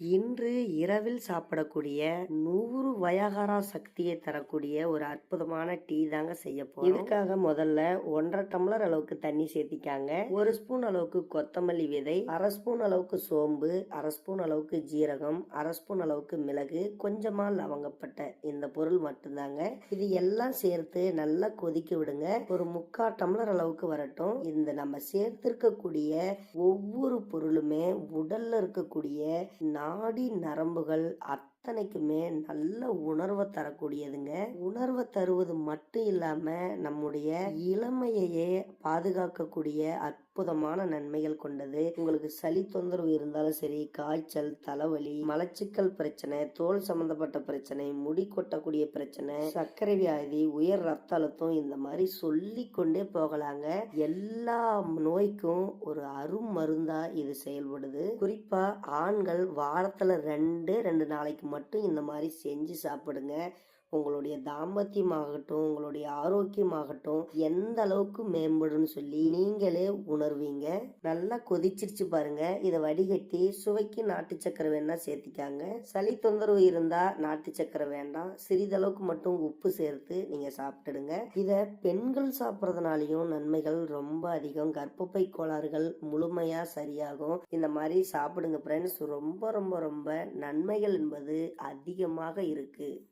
இன்று இரவில் சாப்பிடக்கூடிய நூறு வயகாரா சக்தியை தரக்கூடிய ஒரு அற்புதமான டீ தாங்க செய்ய போறோம். இதுக்காக முதல்ல ஒன்றரை டம்ளர் அளவுக்கு தண்ணி சேர்த்திக்காங்க. ஒரு ஸ்பூன் அளவுக்கு கொத்தமல்லி விதை அரை ஸ்பூன் அளவுக்கு சோம்பு அரை ஸ்பூன் அளவுக்கு ஜீரகம் அரை ஸ்பூன் அளவுக்கு மிளகு கொஞ்சமா லவங்கப்பட்ட இந்த பொருள் மட்டும்தாங்க. இது எல்லாம் சேர்த்து நல்லா கொதிக்க விடுங்க. ஒரு முக்கால் டம்ளர் அளவுக்கு வரட்டும். இந்த நம்ம சேர்த்திருக்கக்கூடிய ஒவ்வொரு பொருளுமே உடல்ல இருக்கக்கூடிய நாடி நரம்புகள் அத்தனைக்குமே நல்ல உணர்வை தரக்கூடியதுங்க. உணர்வை தருவது மட்டும் இல்லாம நம்முடைய இளமையையே பாதுகாக்கக்கூடிய அற்புதமான நன்மைகள் கொண்டது. உங்களுக்கு சளி தொந்தரவு இருந்தாலும் சரி காய்ச்சல் தலைவலி மலச்சிக்கல் பிரச்சனை தோல் சம்பந்தப்பட்ட பிரச்சனை முடி கொட்டக்கூடிய பிரச்சனை சர்க்கரை வியாதி உயர் ரத்த அழுத்தம் இந்த மாதிரி சொல்லி கொண்டே போகலாங்க. எல்லா நோய்க்கும் ஒரு அருமருந்தா இது செயல்படுது. குறிப்பா ஆண்கள் வாரத்துல ரெண்டு ரெண்டு நாளைக்கு மட்டும் இந்த மாதிரி செஞ்சு சாப்பிடுங்க. உங்களுடைய தாம்பத்தியமாகட்டும் உங்களுடைய ஆரோக்கியமாகட்டும் எந்த அளவுக்கு மேம்படும்னு சொல்லி நீங்களே உணர்வீங்க. நல்லா கொதிச்சிருச்சு பாருங்க. இதை வடிகட்டி சுவைக்கு நாட்டு சக்கரை வேணா சேர்த்திக்காங்க. சளி தொந்தரவு இருந்தா நாட்டு சக்கரை வேண்டாம். சிறிதளவுக்கு மட்டும் உப்பு சேர்த்து நீங்க சாப்பிட்டுடுங்க. இத பெண்கள் சாப்பிட்றதுனாலையும் நன்மைகள் ரொம்ப அதிகம். கர்ப்பப்பை கோளாறுகள் முழுமையா சரியாகும். இந்த மாதிரி சாப்பிடுங்க ஃப்ரெண்ட்ஸ் ரொம்ப ரொம்ப ரொம்ப நன்மைகள் என்பது அதிகமாக இருக்கு.